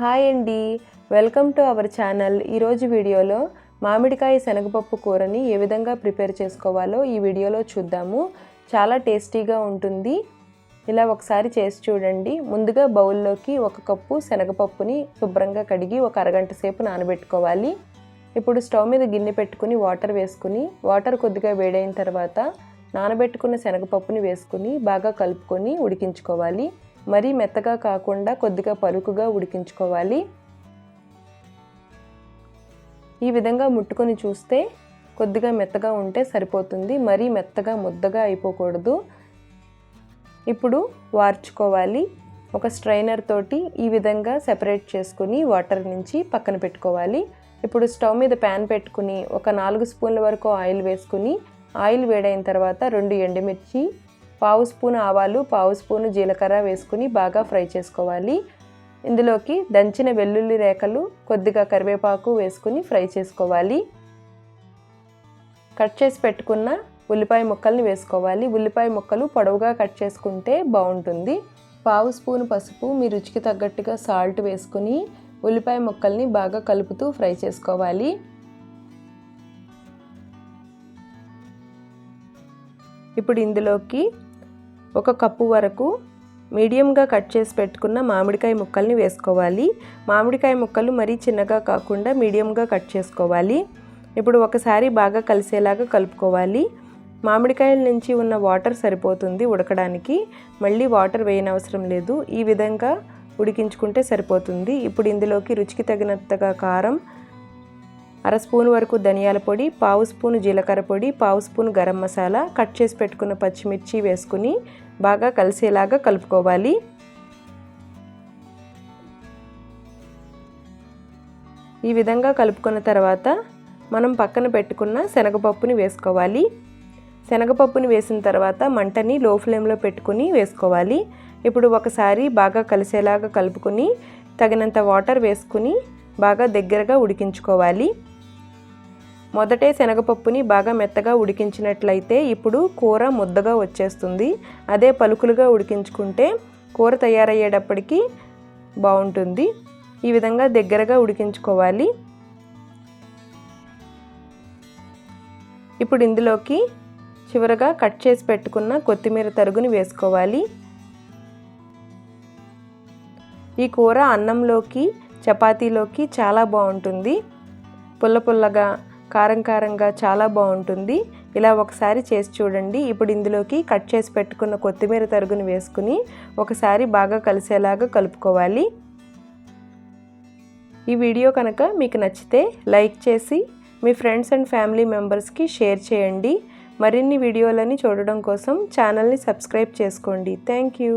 Hi అండి. Welcome to our channel. ఈరోజు వీడియోలో మామిడికాయ శనగపప్పు కూరని ఏ విధంగా ప్రిపేర్ చేసుకోవాలో ఈ వీడియోలో చూద్దాము. చాలా టేస్టీగా ఉంటుంది. ఇలా ఒకసారి చేసి చూడండి. ముందుగా బౌల్లోకి ఒక కప్పు శనగపప్పుని శుభ్రంగా కడిగి ఒక అరగంట సేపు నానబెట్టుకోవాలి. ఇప్పుడు స్టవ్ మీద గిన్నె పెట్టుకుని వాటర్ వేసుకుని వాటర్ కొద్దిగా వేడైన తర్వాత నానబెట్టుకున్న శనగపప్పుని వేసుకుని బాగా కలుపుకొని ఉడికించుకోవాలి. మరీ మెత్తగా కాకుండా కొద్దిగా పలుకుగా ఉడికించుకోవాలి. ఈ విధంగా ముట్టుకొని చూస్తే కొద్దిగా మెత్తగా ఉంటే సరిపోతుంది. మరీ మెత్తగా ముద్దగా అయిపోకూడదు. ఇప్పుడు వార్చుకోవాలి. ఒక స్ట్రైనర్ తోటి ఈ విధంగా సెపరేట్ చేసుకుని వాటర్ నుంచి పక్కన పెట్టుకోవాలి. ఇప్పుడు స్టవ్ మీద ప్యాన్ పెట్టుకుని ఒక నాలుగు స్పూన్ల వరకు ఆయిల్ వేసుకుని ఆయిల్ వేడైన తర్వాత రెండు ఎండుమిర్చి పావు స్పూన్ ఆవాలు పావు స్పూన్ జీలకర్ర వేసుకుని బాగా ఫ్రై చేసుకోవాలి. ఇందులోకి దంచిన వెల్లుల్లి రేఖలు కొద్దిగా కరివేపాకు వేసుకుని ఫ్రై చేసుకోవాలి. కట్ చేసి పెట్టుకున్న ఉల్లిపాయ ముక్కల్ని వేసుకోవాలి. ఉల్లిపాయ ముక్కలు పొడవుగా కట్ చేసుకుంటే బాగుంటుంది. పావు స్పూన్ పసుపు మీ రుచికి తగ్గట్టుగా సాల్ట్ వేసుకుని ఉల్లిపాయ ముక్కల్ని బాగా కలుపుతూ ఫ్రై చేసుకోవాలి. ఇప్పుడు ఇందులోకి ఒక కప్పు వరకు మీడియంగా కట్ చేసి పెట్టుకున్న మామిడికాయ ముక్కల్ని వేసుకోవాలి. మామిడికాయ ముక్కలు మరీ చిన్నగా కాకుండా మీడియంగా కట్ చేసుకోవాలి. ఇప్పుడు ఒకసారి బాగా కలిసేలాగా కలుపుకోవాలి. మామిడికాయల నుంచి ఉన్న వాటర్ సరిపోతుంది ఉడకడానికి. మళ్ళీ వాటర్ వేయనవసరం లేదు. ఈ విధంగా ఉడికించుకుంటే సరిపోతుంది. ఇప్పుడు ఇందులోకి రుచికి తగినంతగా కారం అర స్పూన్ వరకు ధనియాల పొడి పావు స్పూన్ జీలకర్ర పొడి పావు స్పూన్ గరం మసాలా కట్ చేసి పెట్టుకున్న పచ్చిమిర్చి వేసుకుని బాగా కలిసేలాగా కలుపుకోవాలి. ఈ విధంగా కలుపుకున్న తర్వాత మనం పక్కన పెట్టుకున్న శనగపప్పుని వేసుకోవాలి. శనగపప్పుని వేసిన తర్వాత మంటని లో ఫ్లేమ్లో పెట్టుకుని వేసుకోవాలి. ఇప్పుడు ఒకసారి బాగా కలిసేలాగా కలుపుకొని తగినంత వాటర్ వేసుకుని బాగా దగ్గరగా ఉడికించుకోవాలి. మొదటే శనగపప్పుని బాగా మెత్తగా ఉడికించినట్లయితే ఇప్పుడు కూర ముద్దగా వచ్చేస్తుంది. అదే పలుకులుగా ఉడికించుకుంటే కూర తయారయ్యేటప్పటికి బాగుంటుంది. ఈ విధంగా దగ్గరగా ఉడికించుకోవాలి. ఇప్పుడు ఇందులోకి చివరగా కట్ చేసి పెట్టుకున్న కొత్తిమీర తరుగుని వేసుకోవాలి. ఈ కూర అన్నంలోకి చపాతీలోకి చాలా బాగుంటుంది. పుల్ల పుల్లగా కారం కారంగా చాలా బాగుంటుంది. ఇలా ఒకసారి చేసి చూడండి. ఇప్పుడు ఇందులోకి కట్ చేసి పెట్టుకున్న కొత్తిమీర తరుగును వేసుకుని ఒకసారి బాగా కలిసేలాగా కలుపుకోవాలి. ఈ వీడియో కనుక మీకు నచ్చితే లైక్ చేసి మీ ఫ్రెండ్స్ అండ్ ఫ్యామిలీ మెంబర్స్కి షేర్ చేయండి. మరిన్ని వీడియోలని చూడడం కోసం ఛానల్ని సబ్స్క్రైబ్ చేసుకోండి. Thank you.